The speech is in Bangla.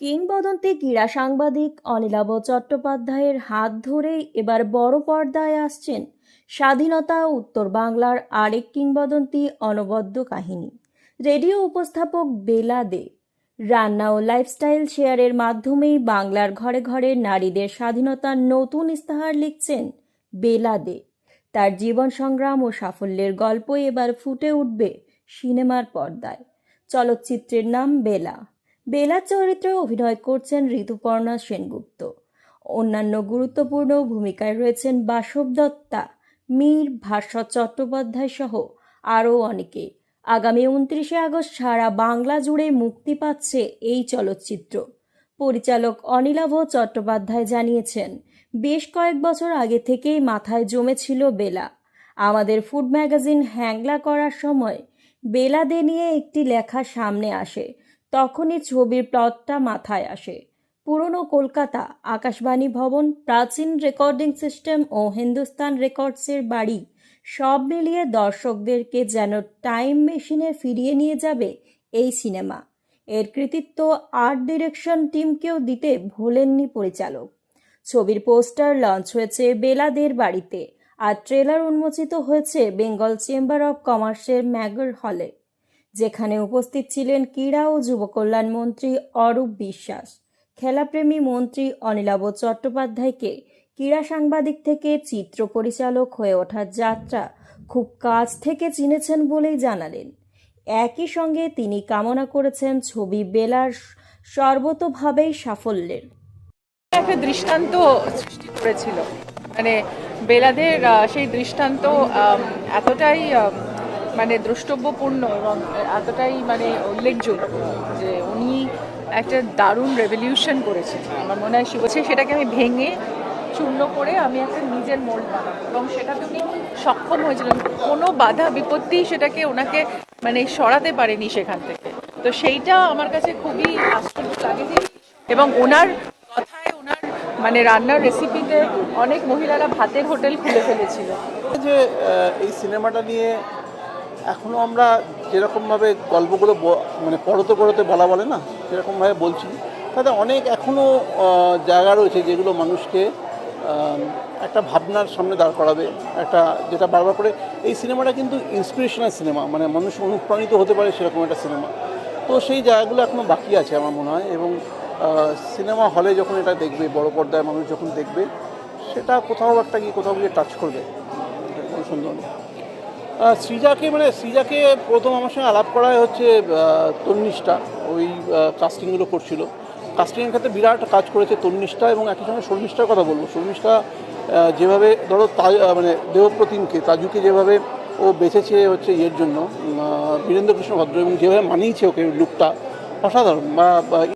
কিংবদন্তি ক্রীড়া সাংবাদিক অনিলাভ চট্টোপাধ্যায়ের হাত ধরেই এবার বড় পর্দায় আসছেন স্বাধীনতা, উত্তর বাংলার আরেক কিংবদন্তি অনবদ্য কাহিনী। রেডিও উপস্থাপক বেলা দে। রান্না ও লাইফস্টাইল শেয়ারের মাধ্যমেই বাংলার ঘরে ঘরে নারীদের স্বাধীনতার নতুন ইস্তাহার লিখছেন বেলা দে। তার জীবন সংগ্রাম ও সাফল্যের গল্প এবার ফুটে উঠবে সিনেমার পর্দায়। চলচ্চিত্রের নাম বেলা। বেলার চরিত্রে অভিনয় করছেন ঋতুপর্ণা সেনগুপ্ত। অন্যান্য গুরুত্বপূর্ণ ভূমিকায় রয়েছেন বাসব দত্তা, মীর ভাস্বর চট্টোপাধ্যায় সহ আরও অনেকে। আগামী উনত্রিশে আগস্ট সারা বাংলা জুড়ে মুক্তি পাচ্ছে এই চলচ্চিত্র। পরিচালক অনিলাভ চট্টোপাধ্যায় জানিয়েছেন, বেশ কয়েক বছর আগে থেকেই মাথায় জমেছিল বেলা। আমাদের ফুড ম্যাগাজিন হ্যাংলা করার সময় বেলা দে নিয়ে একটি লেখা সামনে আসে। তখনই ছবির প্লটটা মাথায় আসে। পুরনো কলকাতা, আকাশবাণী ভবন, প্রাচীন রেকর্ডিং সিস্টেম ও হিন্দুস্তান রেকর্ডসের বাড়ি, সব মিলিয়ে দর্শকদেরকে যেন টাইম মেশিনে ফিরিয়ে নিয়ে যাবে এই সিনেমা এর কৃতিত্ব আর্ট ডিরেকশন টিমকেও দিতে ভোলেননি পরিচালক। ছবির পোস্টার লঞ্চ হয়েছে বেলাদের বাড়িতে আর ট্রেলার উন্মোচিত হয়েছে বেঙ্গল চেম্বার অব কমার্সের ম্যাগর হলে যেখানে উপস্থিত ছিলেন ক্রীড়া ও যুব কল্যাণ মন্ত্রী অরূপ বিশ্বাস, খেলাপ্রেমী মন্ত্রী অনিলাভ চট্টোপাধ্যায়কে, ক্রীড়া সাংবাদিক থেকে চিত্র পরিচালক হয়ে ওঠার যাত্রা খুব কাছ থেকে চিনেছেন বলেই জানালেন। একই সঙ্গে তিনি কামনা করেছেন ছবি বেলার সর্বতোভাবেই সাফল্যের। একটা দৃষ্টান্ত সৃষ্টি করেছিল। মানে বেলাদের সেই দৃষ্টান্ত এতটাই মানে দ্রষ্টব্যপূর্ণ এবং এতটাই মানে উল্লেখযোগ্য যে উনি একটা দারুণ রেভলিউশন করেছেন। আমার মনে হয় শিবছে সেটাকে আমি ভেঙে চূর্ণ করে আমি একটা নিজের মোল্ড বানাবো। এবং সেটাতে উনি সক্ষম হয়েছিলেন। কোনো বাধা বিপত্তি সেটাকে ওনাকে মানে সরাতে পারেনি সেখান থেকে। তো সেইটা আমার কাছে খুবই আশ্চর্য লাগে এবং ওনার কথায় ওনার মানে রান্নার রেসিপিতে অনেক মহিলারা ভাতের হোটেল খুলে ফেলেছিল। যে এই সিনেমাটা নিয়ে এখনও আমরা যেরকমভাবে গল্পগুলো মানে পড়তে পড়তে বলা বলে না সেরকমভাবে বলছি তাতে অনেক এখনও জায়গা রয়েছে যেগুলো মানুষকে একটা ভাবনার সামনে দাঁড় করাবে। একটা যেটা বারবার করে এই সিনেমাটা কিন্তু ইন্সপিরেশনাল সিনেমা মানে মানুষ অনুপ্রাণিত হতে পারে সেরকম একটা সিনেমা তো সেই জায়গাগুলো এখনও বাকি আছে আমার মনে হয় এবং সিনেমা হলে যখন এটা দেখবে বড় পর্দায় মানুষ যখন দেখবে সেটা কোথাও একটা গিয়ে কোথাও গিয়ে টাচ করবে। আহ, সৃজাকে মানে সৃজাকে প্রথম আমার সঙ্গে আলাপ করায় হচ্ছে তন্নিষ্ঠা। ওই কাস্টিংগুলো করছিল। কাস্টিংয়ের ক্ষেত্রে বিরাট কাজ করেছে তন্নিষ্ঠা এবং একই সঙ্গে শর্মিষ্ঠার কথা বলব। শর্মিষ্ঠা যেভাবে ধরো তাজ মানে দেবপ্রতিমকে তাজুকে যেভাবে ও বেঁচেছে হচ্ছে ইয়ের জন্য উম, আহ, বীরেন্দ্র কৃষ্ণ ভদ্র এবং যেভাবে মানিয়েছে ওকে লুকটা অসাধারণ। বা